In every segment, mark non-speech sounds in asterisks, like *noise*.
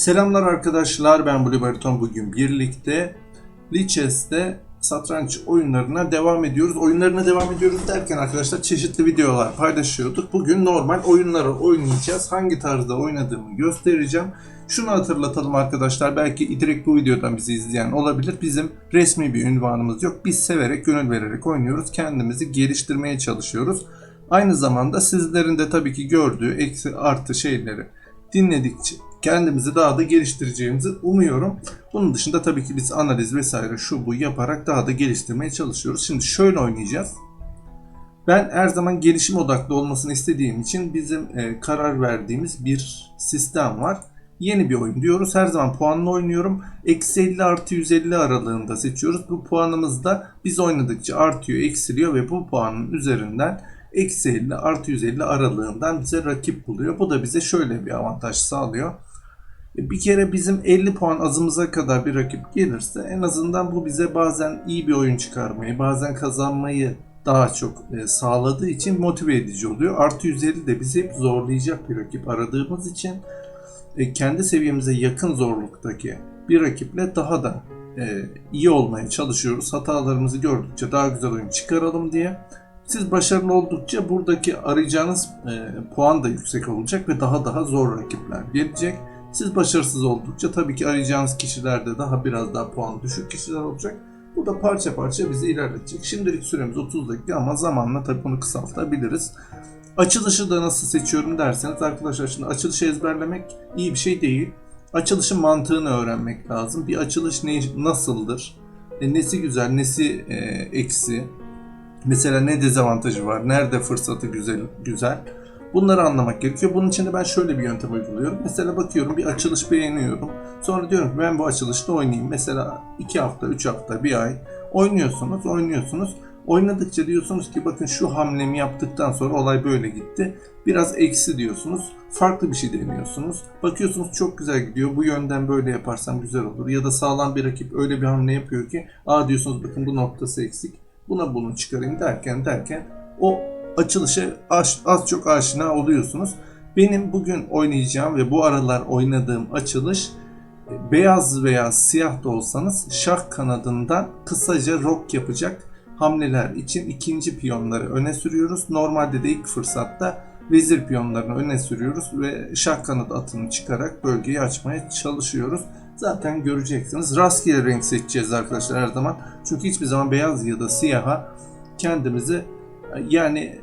Selamlar arkadaşlar ben Blue Bariton bugün birlikte Lichess'te satranç oyunlarına devam ediyoruz. Oyunlarına devam ediyoruz derken arkadaşlar çeşitli videolar paylaşıyorduk. Bugün normal oyunları oynayacağız. Hangi tarzda oynadığımı göstereceğim. Şunu hatırlatalım arkadaşlar belki direkt bu videodan bizi izleyen olabilir. Bizim resmi bir ünvanımız yok. Biz severek, gönül vererek oynuyoruz. Kendimizi geliştirmeye çalışıyoruz. Aynı zamanda sizlerin de tabii ki gördüğü eksi artı şeyleri dinledikçe kendimizi daha da geliştireceğimizi umuyorum. Bunun dışında tabii ki biz analiz vesaire şu bu yaparak daha da geliştirmeye çalışıyoruz. Şimdi şöyle oynayacağız. Ben her zaman gelişim odaklı olmasını istediğim için bizim e, karar verdiğimiz bir sistem var. Yeni bir oyun diyoruz. Her zaman puanla oynuyorum. Eksi 50 artı 150 aralığında seçiyoruz. Bu puanımız da biz oynadıkça artıyor, eksiliyor ve bu puanın üzerinden eksi 50 artı 150 aralığından bize rakip buluyor. Bu da bize şöyle bir avantaj sağlıyor. E, Bir kere bizim 50 puan azımıza kadar bir rakip gelirse en azından bu bize bazen iyi bir oyun çıkarmayı, bazen kazanmayı daha çok e, sağladığı için motive edici oluyor. Artı 150 de bizi hep zorlayacak bir rakip aradığımız için e, kendi seviyemize yakın zorluktaki bir rakiple daha da iyi olmaya çalışıyoruz. Hatalarımızı gördükçe daha güzel oyun çıkaralım diye. Siz başarılı oldukça buradaki arayacağınız puan da yüksek olacak ve daha daha zor rakipler gelecek. Siz başarısız oldukça tabii ki arayacağınız kişilerde daha biraz daha puan düşük kişiler olacak. Bu da parça parça bizi ilerletecek. Şimdilik süremiz 30 dakika ama zamanla tabii bunu kısaltabiliriz. Açılışı da nasıl seçiyorum derseniz arkadaşlar şimdi açılışı ezberlemek iyi bir şey değil. Açılışın mantığını öğrenmek lazım. Bir açılış ne, nasıldır? E, nesi güzel, nesi e, eksi? Mesela ne dezavantajı var? Nerede fırsatı güzel güzel? Bunları anlamak gerekiyor. Bunun için de ben şöyle bir yöntem uyguluyorum. Mesela bakıyorum bir açılış beğeniyorum. Sonra diyorum ki ben bu açılışta oynayayım. Mesela 2 hafta, 3 hafta, 1 ay oynuyorsunuz, oynuyorsunuz. Oynadıkça diyorsunuz ki bakın şu hamlemi yaptıktan sonra olay böyle gitti. Biraz eksi diyorsunuz. Farklı bir şey deniyorsunuz. Bakıyorsunuz çok güzel gidiyor. Bu yönden böyle yaparsam güzel olur. Ya da sağlam bir rakip öyle bir hamle yapıyor ki aa diyorsunuz bakın bu noktası eksik. Buna bunu çıkarayım derken derken o açılışa az, az çok aşina oluyorsunuz. Benim bugün oynayacağım ve bu aralar oynadığım açılış e, beyaz veya siyah da olsanız şah kanadından kısaca rok yapacak hamleler için ikinci piyonları öne sürüyoruz. Normalde de ilk fırsatta vezir piyonlarını öne sürüyoruz ve şah kanadı atını çıkarak bölgeyi açmaya çalışıyoruz. Zaten göreceksiniz. Rastgele renk seçeceğiz arkadaşlar her zaman. Çünkü hiçbir zaman beyaz ya da siyaha kendimizi yani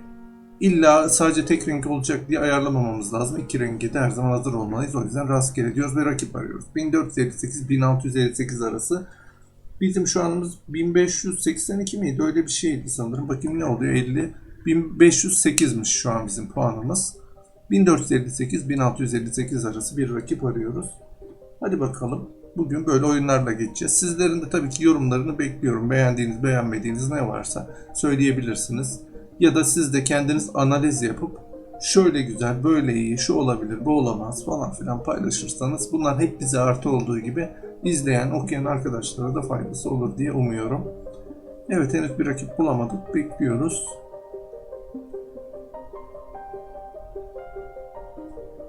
illa sadece tek renk olacak diye ayarlamamamız lazım. İki rengi de her zaman hazır olmalıyız. O yüzden rastgele diyoruz ve rakip arıyoruz. 1458-1658 arası. Bizim şu anımız 1582 miydi? Öyle bir şeydi sanırım. Bakayım ne oluyor? 50. 1508'miş şu an bizim puanımız. 1458-1658 arası bir rakip arıyoruz. Hadi bakalım. Bugün böyle oyunlarla geçeceğiz. Sizlerin de tabii ki yorumlarını bekliyorum. Beğendiğiniz, beğenmediğiniz ne varsa söyleyebilirsiniz. Ya da siz de kendiniz analiz yapıp şöyle güzel, böyle iyi, şu olabilir, bu olamaz falan filan paylaşırsanız bunlar hep bize artı olduğu gibi izleyen, okuyan arkadaşlara da faydası olur diye umuyorum. Evet henüz bir rakip bulamadık. Bekliyoruz.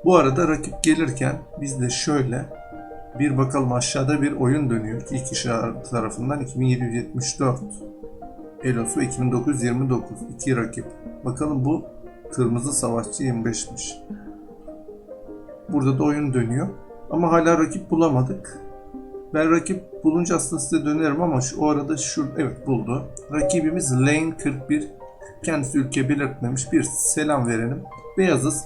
Bu arada rakip gelirken biz de şöyle bir bakalım aşağıda bir oyun dönüyor. İki kişi tarafından 2774. Elos ve 2929. iki rakip. Bakalım bu kırmızı savaşçı 25'miş. Burada da oyun dönüyor. Ama hala rakip bulamadık. Ben rakip bulunca aslında size dönerim ama şu, o arada şu evet buldu. Rakibimiz Lane 41. Kendisi ülke belirtmemiş. Bir selam verelim. Beyazız.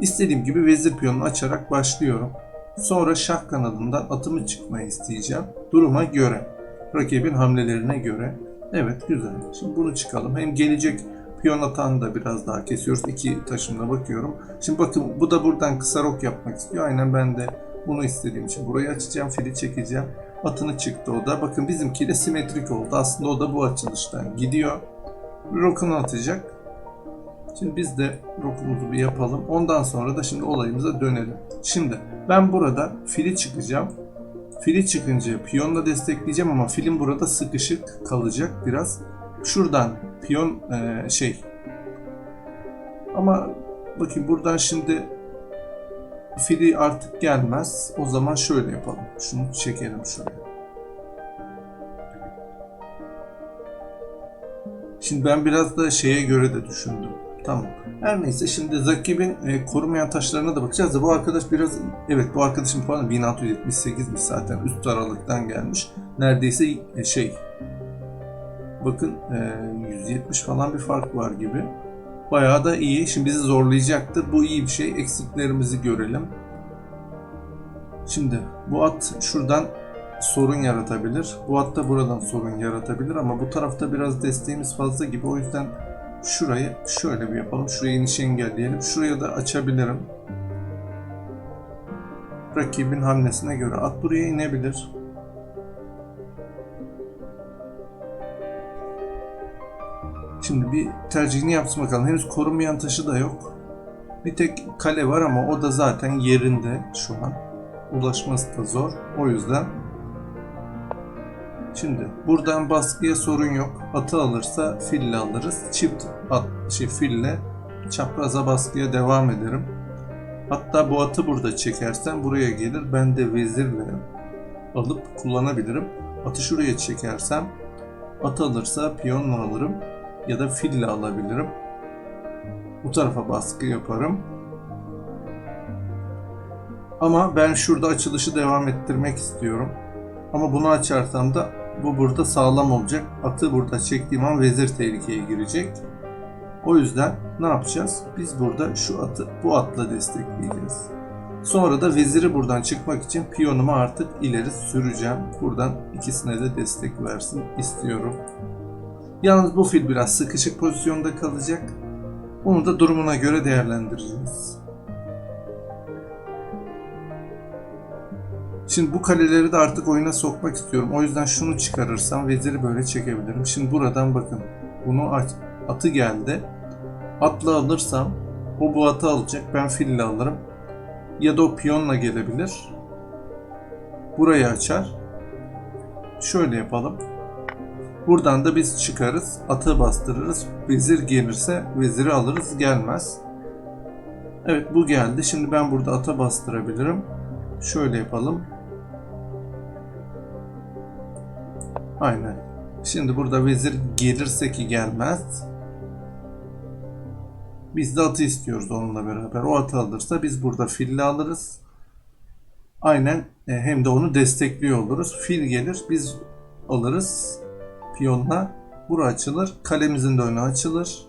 İstediğim gibi vezir piyonunu açarak başlıyorum. Sonra şah kanadından atımı çıkmayı isteyeceğim. Duruma göre. Rakibin hamlelerine göre. Evet güzel. Şimdi bunu çıkalım. Hem gelecek piyon atağını da biraz daha kesiyoruz. İki taşımla bakıyorum. Şimdi bakın bu da buradan kısa rok yapmak istiyor. Aynen ben de bunu istediğim için burayı açacağım. Fili çekeceğim. Atını çıktı o da. Bakın bizimkiyle simetrik oldu. Aslında o da bu açılıştan gidiyor. Rokunu atacak. Şimdi biz de rokumuzu bir yapalım. Ondan sonra da şimdi olayımıza dönelim. Şimdi ben burada fili çıkacağım. Fili çıkınca piyonla destekleyeceğim ama filin burada sıkışık kalacak biraz. Şuradan piyon e, şey. Ama bakayım buradan şimdi fili artık gelmez. O zaman şöyle yapalım. Şunu çekelim şuraya. Şimdi ben biraz da şeye göre de düşündüm. Tamam. Her neyse şimdi Zakib'in e, korumayan taşlarına da bakacağız da bu arkadaş biraz evet bu arkadaşın puanı 1678'miş zaten üst aralıktan gelmiş. Neredeyse e, şey bakın e, 170 falan bir fark var gibi. Bayağı da iyi. Şimdi bizi zorlayacaktır. Bu iyi bir şey. Eksiklerimizi görelim. Şimdi bu at şuradan sorun yaratabilir. Bu at da buradan sorun yaratabilir ama bu tarafta biraz desteğimiz fazla gibi. O yüzden şurayı şöyle bir yapalım. Şuraya inişi engelleyelim. Şuraya da açabilirim. Rakibin hamlesine göre at buraya inebilir. Şimdi bir tercihini yapsın bakalım. Henüz korunmayan taşı da yok. Bir tek kale var ama o da zaten yerinde şu an. Ulaşması da zor. O yüzden Şimdi buradan baskıya sorun yok. Atı alırsa fille alırız. Çift at, şey fille çapraza baskıya devam ederim. Hatta bu atı burada çekersem buraya gelir. Ben de vezirle alıp kullanabilirim. Atı şuraya çekersem at alırsa piyonla alırım ya da fille alabilirim. Bu tarafa baskı yaparım. Ama ben şurada açılışı devam ettirmek istiyorum. Ama bunu açarsam da bu burada sağlam olacak. Atı burada çektiğim an vezir tehlikeye girecek. O yüzden ne yapacağız? Biz burada şu atı bu atla destekleyeceğiz. Sonra da veziri buradan çıkmak için piyonumu artık ileri süreceğim. Buradan ikisine de destek versin istiyorum. Yalnız bu fil biraz sıkışık pozisyonda kalacak. Onu da durumuna göre değerlendireceğiz. Şimdi bu kaleleri de artık oyuna sokmak istiyorum. O yüzden şunu çıkarırsam veziri böyle çekebilirim. Şimdi buradan bakın. Bunu aç, atı geldi. Atla alırsam o bu atı alacak. Ben fille alırım. Ya da o piyonla gelebilir. Burayı açar. Şöyle yapalım. Buradan da biz çıkarız. Atı bastırırız. Vezir gelirse veziri alırız. Gelmez. Evet bu geldi. Şimdi ben burada ata bastırabilirim. Şöyle yapalım. Aynen. Şimdi burada vezir gelirse ki gelmez. Biz de atı istiyoruz onunla beraber. O atı alırsa biz burada fille alırız. Aynen e, hem de onu destekliyor oluruz. Fil gelir biz alırız piyonla. Bura açılır. Kalemizin de önü açılır.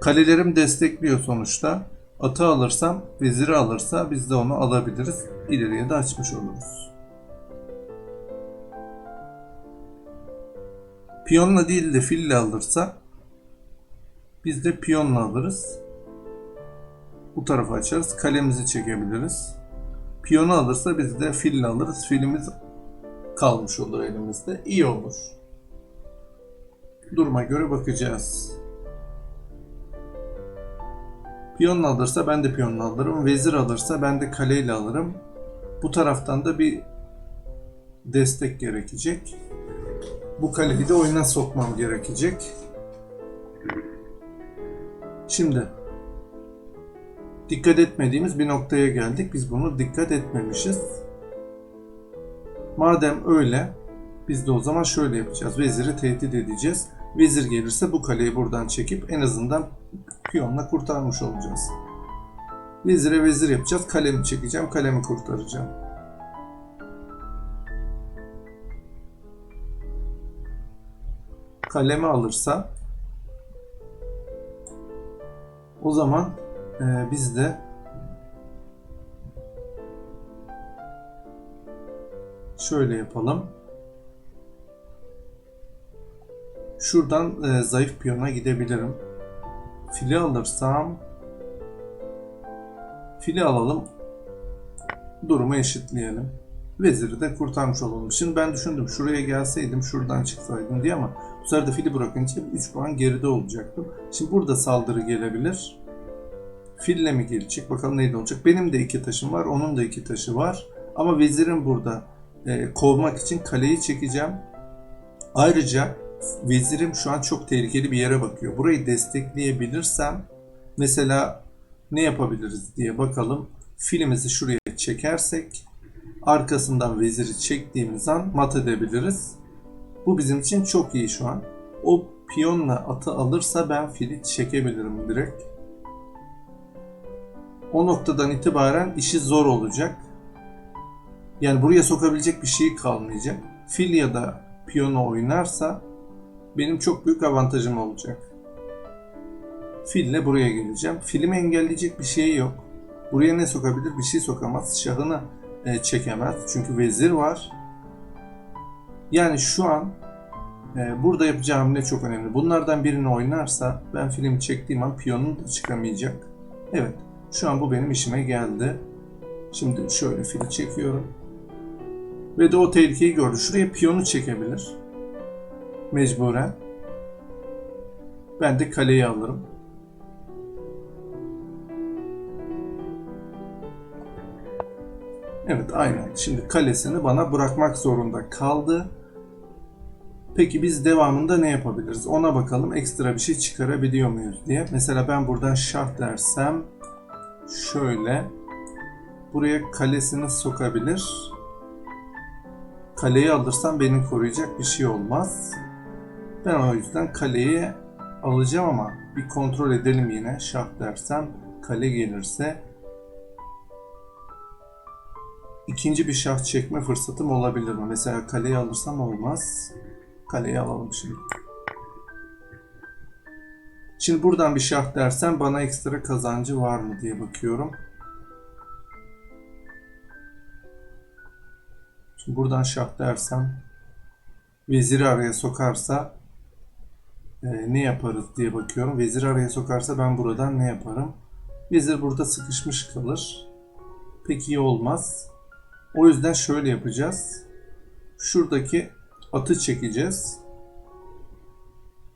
Kalelerim destekliyor sonuçta. Atı alırsam, veziri alırsa biz de onu alabiliriz. İleriye de açmış oluruz. Piyonla değil de fille alırsa biz de piyonla alırız. Bu tarafa açarız. Kalemizi çekebiliriz. Piyonu alırsa biz de fille alırız. Filimiz kalmış olur elimizde. İyi olur. Duruma göre bakacağız. Piyonla alırsa ben de piyonla alırım. Vezir alırsa ben de kaleyle alırım. Bu taraftan da bir destek gerekecek. Bu kaleyi de oyuna sokmam gerekecek. Şimdi dikkat etmediğimiz bir noktaya geldik. Biz bunu dikkat etmemişiz. Madem öyle biz de o zaman şöyle yapacağız. Veziri tehdit edeceğiz. Vezir gelirse bu kaleyi buradan çekip en azından piyonla kurtarmış olacağız. Vezire vezir yapacağız. Kalemi çekeceğim. Kalemi kurtaracağım. Kalemi alırsa o zaman e, biz de şöyle yapalım. Şuradan e, zayıf piyona gidebilirim. Fili alırsam fili alalım. Durumu eşitleyelim. Veziri de kurtarmış olalım. Şimdi ben düşündüm şuraya gelseydim şuradan çıksaydım diye ama bu sefer de fili bırakınca 3 puan geride olacaktım. Şimdi burada saldırı gelebilir. Fille mi gelecek? Bakalım neydi olacak. Benim de iki taşım var. Onun da iki taşı var. Ama vezirin burada e, kovmak için kaleyi çekeceğim. Ayrıca vezirim şu an çok tehlikeli bir yere bakıyor. Burayı destekleyebilirsem mesela ne yapabiliriz diye bakalım. Filimizi şuraya çekersek arkasından veziri çektiğimiz an mat edebiliriz. Bu bizim için çok iyi şu an. O piyonla atı alırsa ben fili çekebilirim direkt. O noktadan itibaren işi zor olacak. Yani buraya sokabilecek bir şey kalmayacak. Fil ya da piyonu oynarsa benim çok büyük avantajım olacak. Fille buraya geleceğim. Filimi engelleyecek bir şey yok. Buraya ne sokabilir? Bir şey sokamaz. Şahını e, çekemez. Çünkü vezir var. Yani şu an e, burada yapacağım hamle çok önemli. Bunlardan birini oynarsa ben filmi çektiğim an piyonun da çıkamayacak. Evet. Şu an bu benim işime geldi. Şimdi şöyle fili çekiyorum. Ve de o tehlikeyi gördü. Şuraya piyonu çekebilir. Mecburen. Ben de kaleyi alırım. Evet aynen. Şimdi kalesini bana bırakmak zorunda kaldı. Peki biz devamında ne yapabiliriz? Ona bakalım ekstra bir şey çıkarabiliyor muyuz diye. Mesela ben buradan şah dersem şöyle buraya kalesini sokabilir. Kaleyi alırsam beni koruyacak bir şey olmaz. Ben o yüzden kaleyi alacağım ama bir kontrol edelim yine. Şah dersem kale gelirse ikinci bir şah çekme fırsatım olabilir mi? Mesela kaleyi alırsam olmaz. Kaleyi alalım şimdi. Şimdi buradan bir şah dersen bana ekstra kazancı var mı diye bakıyorum. Şimdi buradan şah dersem veziri araya sokarsa e, ne yaparız diye bakıyorum. Vezir araya sokarsa ben buradan ne yaparım? Vezir burada sıkışmış kalır. Pek iyi olmaz. O yüzden şöyle yapacağız. Şuradaki atı çekeceğiz.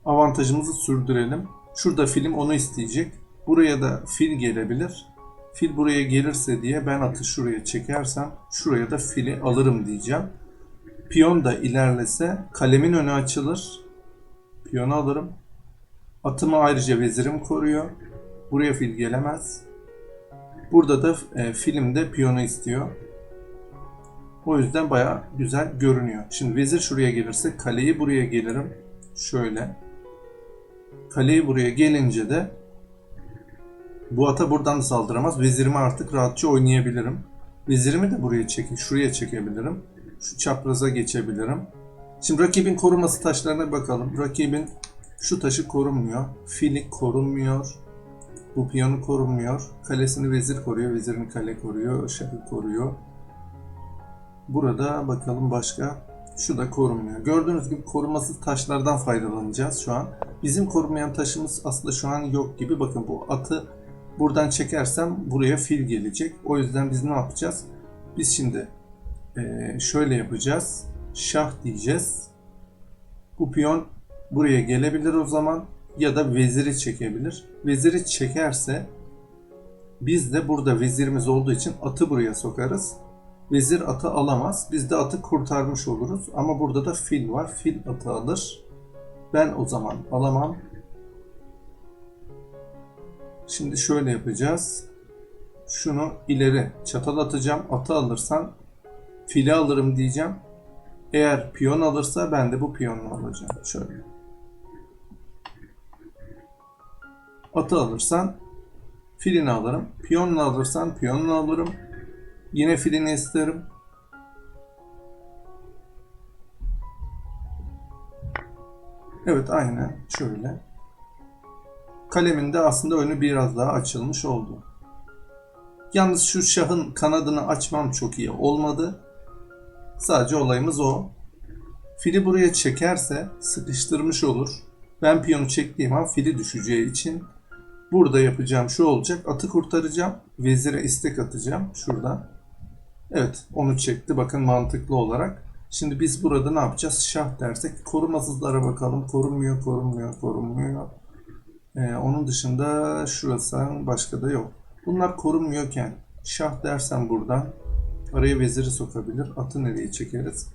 Avantajımızı sürdürelim. Şurada film onu isteyecek. Buraya da fil gelebilir. Fil buraya gelirse diye ben atı şuraya çekersem şuraya da fili alırım diyeceğim. Piyon da ilerlese kalemin önü açılır. Piyonu alırım. Atımı ayrıca vezirim koruyor. Buraya fil gelemez. Burada da e, filmde piyonu istiyor. O yüzden baya güzel görünüyor. Şimdi vezir şuraya gelirse kaleyi buraya gelirim. Şöyle. Kaleyi buraya gelince de bu ata buradan da saldıramaz. Vezirimi artık rahatça oynayabilirim. Vezirimi de buraya çek, şuraya çekebilirim. Şu çapraza geçebilirim. Şimdi rakibin koruması taşlarına bakalım. Rakibin şu taşı korunmuyor. Fili korunmuyor. Bu piyonu korunmuyor. Kalesini vezir koruyor. Vezirini kale koruyor. Şahı koruyor. Burada bakalım başka. Şu da korunmuyor. Gördüğünüz gibi korumasız taşlardan faydalanacağız şu an. Bizim korunmayan taşımız aslında şu an yok gibi. Bakın bu atı buradan çekersem buraya fil gelecek. O yüzden biz ne yapacağız? Biz şimdi eee, şöyle yapacağız. Şah diyeceğiz. Bu piyon buraya gelebilir o zaman ya da veziri çekebilir. Veziri çekerse biz de burada vezirimiz olduğu için atı buraya sokarız. Vezir atı alamaz. Biz de atı kurtarmış oluruz. Ama burada da fil var. Fil atı alır. Ben o zaman alamam. Şimdi şöyle yapacağız. Şunu ileri çatal atacağım. Atı alırsan fili alırım diyeceğim. Eğer piyon alırsa ben de bu piyonu alacağım. Şöyle. Atı alırsan filini alırım. Piyonunu alırsan piyonunu alırım. Yine filini isterim. Evet aynen şöyle. Kalemin de aslında önü biraz daha açılmış oldu. Yalnız şu şahın kanadını açmam çok iyi olmadı. Sadece olayımız o. Fili buraya çekerse sıkıştırmış olur. Ben piyonu çektiğim an fili düşeceği için burada yapacağım şu olacak. Atı kurtaracağım. Vezire istek atacağım şuradan. Evet onu çekti bakın mantıklı olarak. Şimdi biz burada ne yapacağız? Şah dersek korumasızlara bakalım. Korunmuyor, korunmuyor, korunmuyor. Ee, onun dışında şurası başka da yok. Bunlar korunmuyorken şah dersen buradan araya veziri sokabilir. Atı nereye çekeriz?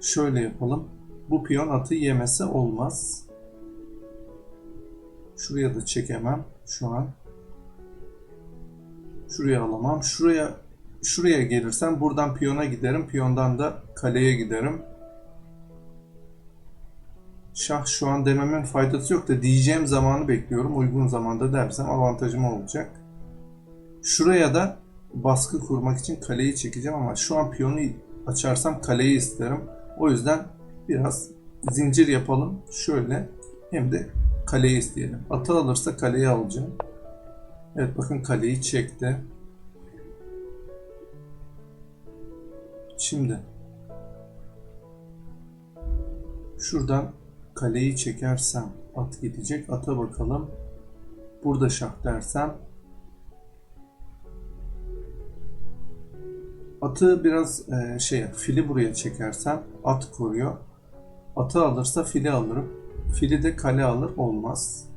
Şöyle yapalım. Bu piyon atı yemese olmaz. Şuraya da çekemem şu an. Şuraya alamam. Şuraya şuraya gelirsem buradan piyona giderim. Piyondan da kaleye giderim. Şah şu an dememin faydası yok da diyeceğim zamanı bekliyorum. Uygun zamanda dersem avantajım olacak. Şuraya da baskı kurmak için kaleyi çekeceğim ama şu an piyonu açarsam kaleyi isterim. O yüzden biraz zincir yapalım. Şöyle hem de kaleyi isteyelim. Atı alırsa kaleyi alacağım. Evet bakın kaleyi çekti. Şimdi şuradan kaleyi çekersem at gidecek. Ata bakalım. Burada şah dersem atı biraz e, şey fili buraya çekersem at koruyor. Atı alırsa fili alırım. Fili de kale alır olmaz.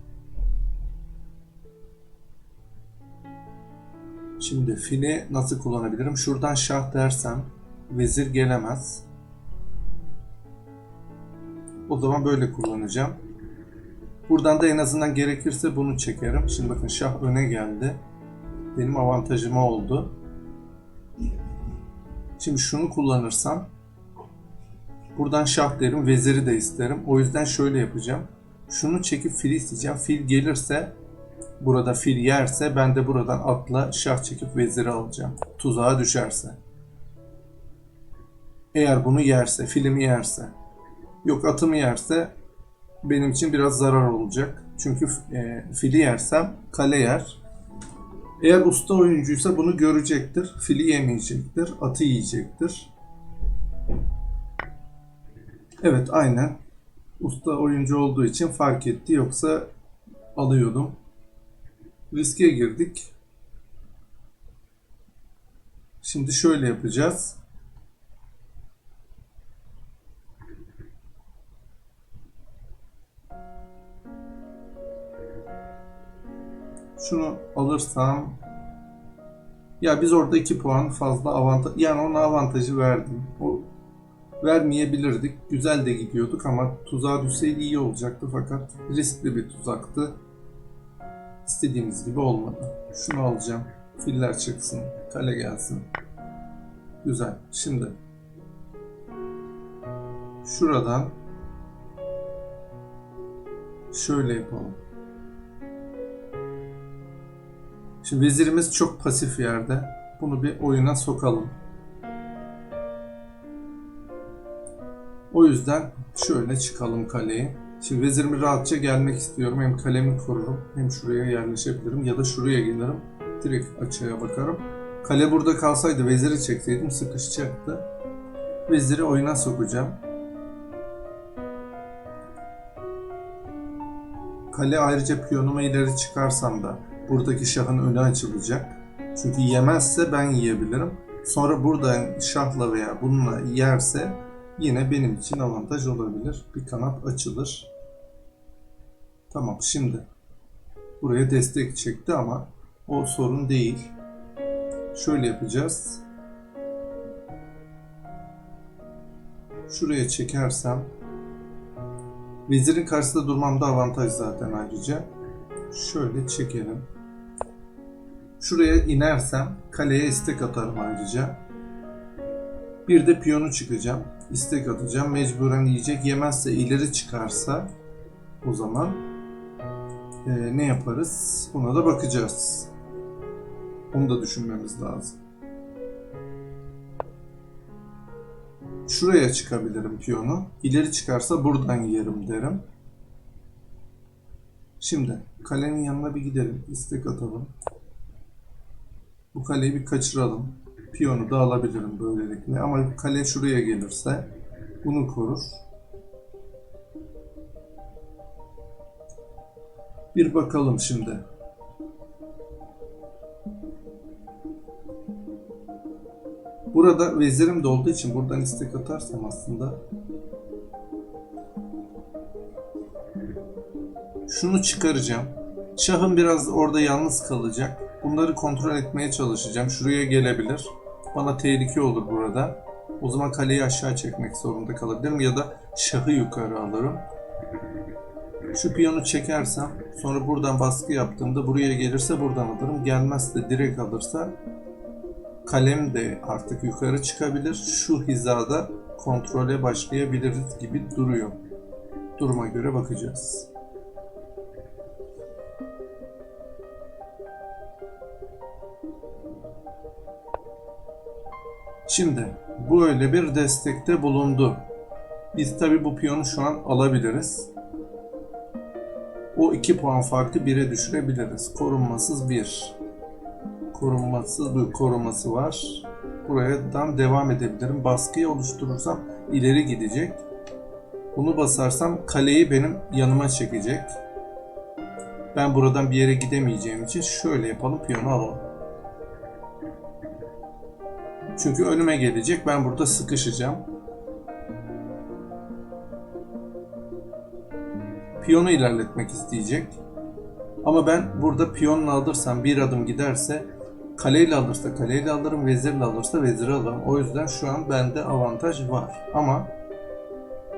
Şimdi fili nasıl kullanabilirim? Şuradan şah dersem vezir gelemez. O zaman böyle kullanacağım. Buradan da en azından gerekirse bunu çekerim. Şimdi bakın şah öne geldi. Benim avantajıma oldu. Şimdi şunu kullanırsam buradan şah derim, veziri de isterim. O yüzden şöyle yapacağım. Şunu çekip fil isteyeceğim. Fil gelirse burada fil yerse ben de buradan atla şah çekip veziri alacağım. Tuzağa düşerse. Eğer bunu yerse, filimi yerse. Yok atımı yerse benim için biraz zarar olacak. Çünkü e, fili yersem kale yer. Eğer usta oyuncuysa bunu görecektir. Fili yemeyecektir. Atı yiyecektir. Evet aynen. Usta oyuncu olduğu için fark etti. Yoksa alıyordum. Riske girdik. Şimdi şöyle yapacağız. Şunu alırsam ya biz orada 2 puan fazla avantaj yani ona avantajı verdim. O vermeyebilirdik. Güzel de gidiyorduk ama tuzağa düşseydi iyi olacaktı fakat riskli bir tuzaktı. İstediğimiz gibi olmadı. Şunu alacağım. Filler çıksın. Kale gelsin. Güzel. Şimdi şuradan şöyle yapalım. Şimdi vezirimiz çok pasif yerde. Bunu bir oyuna sokalım. O yüzden şöyle çıkalım kaleye. Şimdi vezirimi rahatça gelmek istiyorum. Hem kalemi korurum hem şuraya yerleşebilirim ya da şuraya gelirim. Direkt açığa bakarım. Kale burada kalsaydı veziri çekseydim sıkışacaktı. Veziri oyuna sokacağım. Kale ayrıca piyonumu ileri çıkarsam da buradaki şahın önü açılacak. Çünkü yemezse ben yiyebilirim. Sonra burada şahla veya bununla yerse yine benim için avantaj olabilir. Bir kanat açılır. Tamam şimdi buraya destek çekti ama o sorun değil. Şöyle yapacağız. Şuraya çekersem vezirin karşısında durmamda avantaj zaten ayrıca. Şöyle çekelim. Şuraya inersem kaleye istek atarım ayrıca. Bir de piyonu çıkacağım. İstek atacağım. Mecburen yiyecek. Yemezse ileri çıkarsa o zaman e, ne yaparız? Buna da bakacağız. Onu da düşünmemiz lazım. Şuraya çıkabilirim piyonu. İleri çıkarsa buradan yerim derim. Şimdi kalenin yanına bir gidelim. istek atalım. Bu kaleyi bir kaçıralım. Piyonu da alabilirim böylelikle. Ama kale şuraya gelirse bunu korur. Bir bakalım şimdi. Burada vezirim de olduğu için buradan istek atarsam aslında şunu çıkaracağım. Şahım biraz orada yalnız kalacak. Bunları kontrol etmeye çalışacağım. Şuraya gelebilir. Bana tehlike olur burada. O zaman kaleyi aşağı çekmek zorunda kalabilirim ya da şahı yukarı alırım. Şu piyonu çekersem sonra buradan baskı yaptığımda buraya gelirse buradan alırım. Gelmezse direkt alırsa kalem de artık yukarı çıkabilir. Şu hizada kontrole başlayabiliriz gibi duruyor. Duruma göre bakacağız. Şimdi bu öyle bir destekte bulundu. Biz tabi bu piyonu şu an alabiliriz. O 2 puan farkı 1'e düşürebiliriz. Korunmasız 1. Korunmasız bir koruması var. Buradan devam edebilirim. Baskıyı oluşturursam ileri gidecek. Bunu basarsam kaleyi benim yanıma çekecek. Ben buradan bir yere gidemeyeceğim için şöyle yapalım piyonu alalım. Çünkü önüme gelecek. Ben burada sıkışacağım. Piyonu ilerletmek isteyecek. Ama ben burada piyonla alırsam bir adım giderse kaleyle alırsa kaleyle alırım, vezirle alırsa veziri alırım. O yüzden şu an bende avantaj var. Ama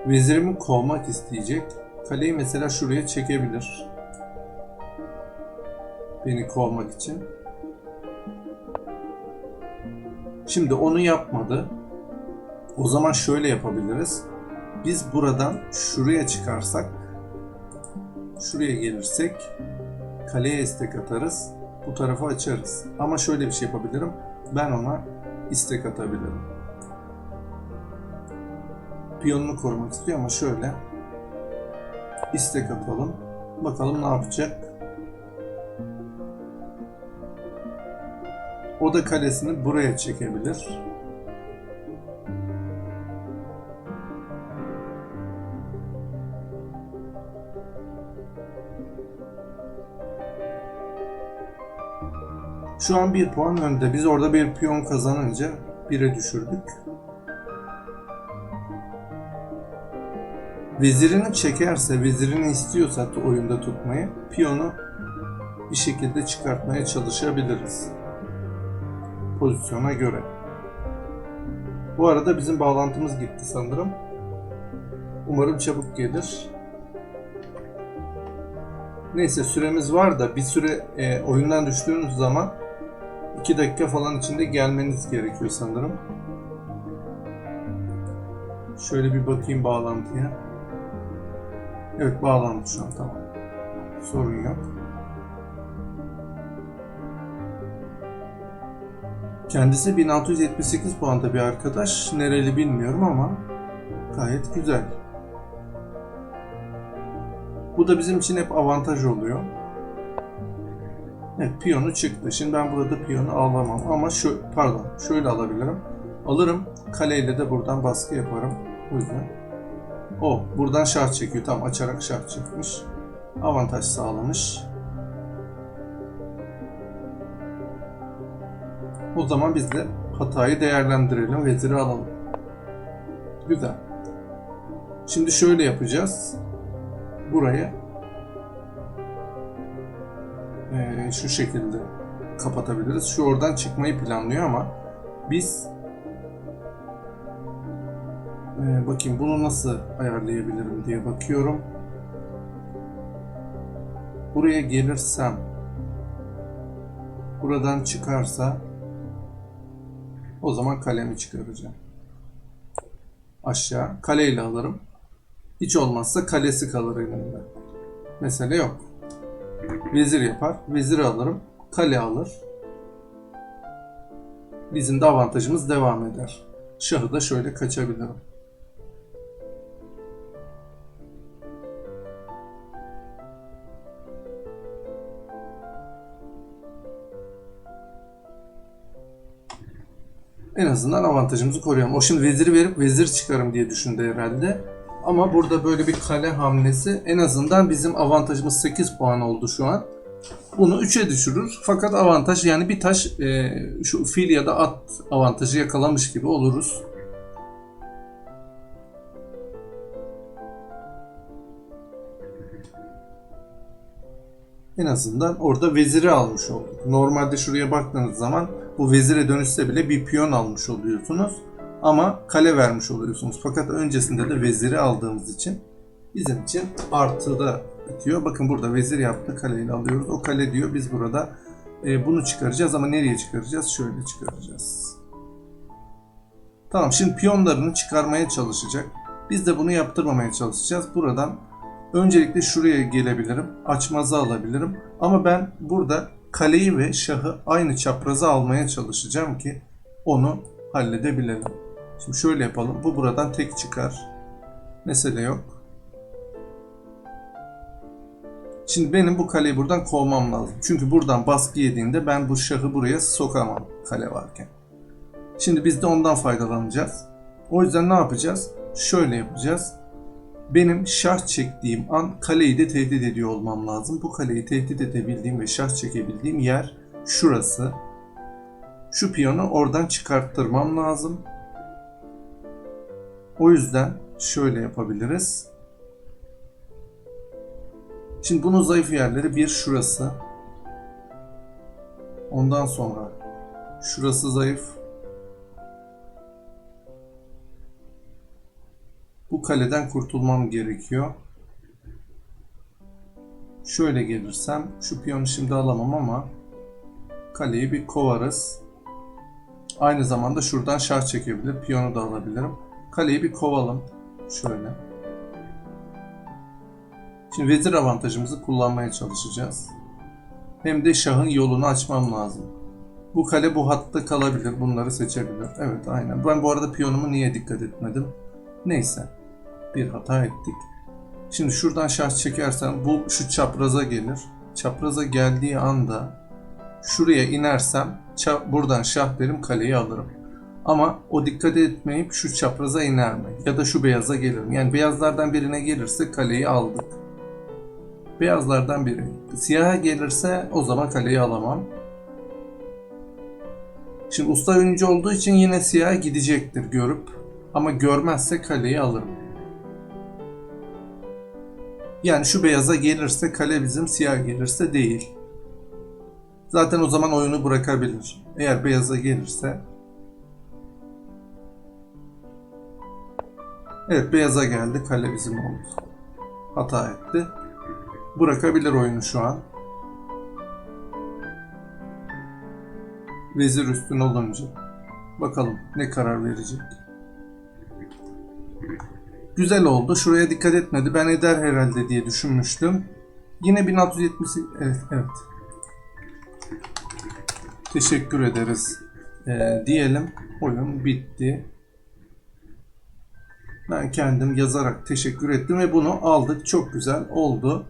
vezirimi kovmak isteyecek. Kaleyi mesela şuraya çekebilir. Beni kovmak için. Şimdi onu yapmadı. O zaman şöyle yapabiliriz. Biz buradan şuraya çıkarsak, şuraya gelirsek kaleye istek atarız. Bu tarafa açarız. Ama şöyle bir şey yapabilirim. Ben ona istek atabilirim. Piyonunu korumak istiyor ama şöyle istek atalım. Bakalım ne yapacak. O da kalesini buraya çekebilir. Şu an bir puan önde. Biz orada bir piyon kazanınca 1'e düşürdük. Vezirini çekerse, vezirini istiyorsa oyunda tutmayı, piyonu bir şekilde çıkartmaya çalışabiliriz. Pozisyona göre. Bu arada bizim bağlantımız gitti sanırım. Umarım çabuk gelir. Neyse süremiz var da bir süre e, oyundan düştüğünüz zaman 2 dakika falan içinde gelmeniz gerekiyor sanırım. Şöyle bir bakayım bağlantıya. Evet bağlandı şu an tamam. Sorun yok. Kendisi 1678 puanda bir arkadaş. Nereli bilmiyorum ama gayet güzel. Bu da bizim için hep avantaj oluyor. Evet piyonu çıktı. Şimdi ben burada piyonu alamam ama şu pardon şöyle alabilirim. Alırım. Kaleyle de buradan baskı yaparım. Bu yüzden. O buradan şart çekiyor. Tam açarak şart çekmiş. Avantaj sağlamış. O zaman biz de hatayı değerlendirelim. Veziri alalım. Güzel. Şimdi şöyle yapacağız. Burayı eee, şu şekilde kapatabiliriz. Şu oradan çıkmayı planlıyor ama biz eee, bakayım bunu nasıl ayarlayabilirim diye bakıyorum. Buraya gelirsem buradan çıkarsa o zaman kalemi çıkaracağım. Aşağı kaleyle alırım. Hiç olmazsa kalesi kalır elimde. Mesele yok. Vezir yapar. Vezir alırım. Kale alır. Bizim de avantajımız devam eder. Şahı da şöyle kaçabilirim. En azından avantajımızı koruyalım. O şimdi veziri verip vezir çıkarım diye düşündü herhalde. Ama burada böyle bir kale hamlesi en azından bizim avantajımız 8 puan oldu şu an. Bunu 3'e düşürür. Fakat avantaj yani bir taş e, şu fil ya da at avantajı yakalamış gibi oluruz. En azından orada veziri almış olduk. Normalde şuraya baktığınız zaman bu vezire dönüşse bile bir piyon almış oluyorsunuz. Ama kale vermiş oluyorsunuz. Fakat öncesinde de veziri aldığımız için bizim için artıda bitiyor. Bakın burada vezir yaptı. Kaleyle alıyoruz. O kale diyor. Biz burada e, bunu çıkaracağız ama nereye çıkaracağız? Şöyle çıkaracağız. Tamam şimdi piyonlarını çıkarmaya çalışacak. Biz de bunu yaptırmamaya çalışacağız. Buradan öncelikle şuraya gelebilirim. Açmazı alabilirim. Ama ben burada kaleyi ve şahı aynı çapraza almaya çalışacağım ki onu halledebilelim. Şimdi şöyle yapalım. Bu buradan tek çıkar. Mesele yok. Şimdi benim bu kaleyi buradan kovmam lazım. Çünkü buradan baskı yediğinde ben bu şahı buraya sokamam kale varken. Şimdi biz de ondan faydalanacağız. O yüzden ne yapacağız? Şöyle yapacağız. Benim şah çektiğim an kaleyi de tehdit ediyor olmam lazım. Bu kaleyi tehdit edebildiğim ve şah çekebildiğim yer şurası. Şu piyonu oradan çıkarttırmam lazım. O yüzden şöyle yapabiliriz. Şimdi bunun zayıf yerleri bir şurası. Ondan sonra şurası zayıf. Kaleden kurtulmam gerekiyor. Şöyle gelirsem şu piyonu şimdi alamam ama kaleyi bir kovarız. Aynı zamanda şuradan şah çekebilir. Piyonu da alabilirim. Kaleyi bir kovalım. Şöyle. Şimdi vezir avantajımızı kullanmaya çalışacağız. Hem de şahın yolunu açmam lazım. Bu kale bu hatta kalabilir. Bunları seçebilir. Evet aynen. Ben bu arada piyonumu niye dikkat etmedim? Neyse. Bir hata ettik. Şimdi şuradan şah çekersem bu şu çapraza gelir. Çapraza geldiği anda şuraya inersem buradan şah derim kaleyi alırım. Ama o dikkat etmeyip şu çapraza iner mi? Ya da şu beyaza gelir mi? Yani beyazlardan birine gelirse kaleyi aldık. Beyazlardan biri. Siyaha gelirse o zaman kaleyi alamam. Şimdi usta oyuncu olduğu için yine siyaha gidecektir görüp. Ama görmezse kaleyi alırım. Yani şu beyaza gelirse kale bizim, siyah gelirse değil. Zaten o zaman oyunu bırakabilir. Eğer beyaza gelirse. Evet beyaza geldi, kale bizim oldu. Hata etti. Bırakabilir oyunu şu an. Vezir üstün olunca. Bakalım ne karar verecek. Güzel oldu. Şuraya dikkat etmedi. Ben eder herhalde diye düşünmüştüm. Yine 1670 evet evet. Teşekkür ederiz. Ee, diyelim. Oyun bitti. Ben kendim yazarak teşekkür ettim ve bunu aldık. Çok güzel oldu.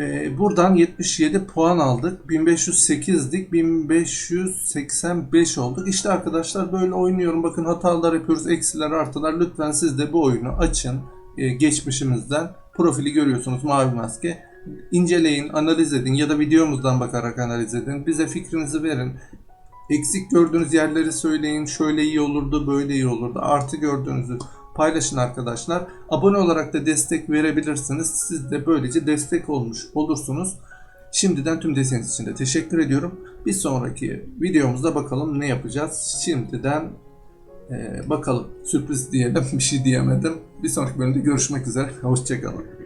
Ee, buradan 77 puan aldık. 1508'dik. 1585 olduk. İşte arkadaşlar böyle oynuyorum. Bakın hatalar yapıyoruz. Eksiler artılar. Lütfen siz de bu oyunu açın. Ee, geçmişimizden. Profili görüyorsunuz. Mavi maske. İnceleyin, analiz edin ya da videomuzdan bakarak analiz edin. Bize fikrinizi verin. Eksik gördüğünüz yerleri söyleyin. Şöyle iyi olurdu, böyle iyi olurdu. Artı gördüğünüzü paylaşın arkadaşlar. Abone olarak da destek verebilirsiniz. Siz de böylece destek olmuş olursunuz. Şimdiden tüm desteğiniz için de teşekkür ediyorum. Bir sonraki videomuzda bakalım ne yapacağız. Şimdiden e, bakalım sürpriz diyelim *laughs* bir şey diyemedim. Bir sonraki bölümde görüşmek üzere. Hoşçakalın.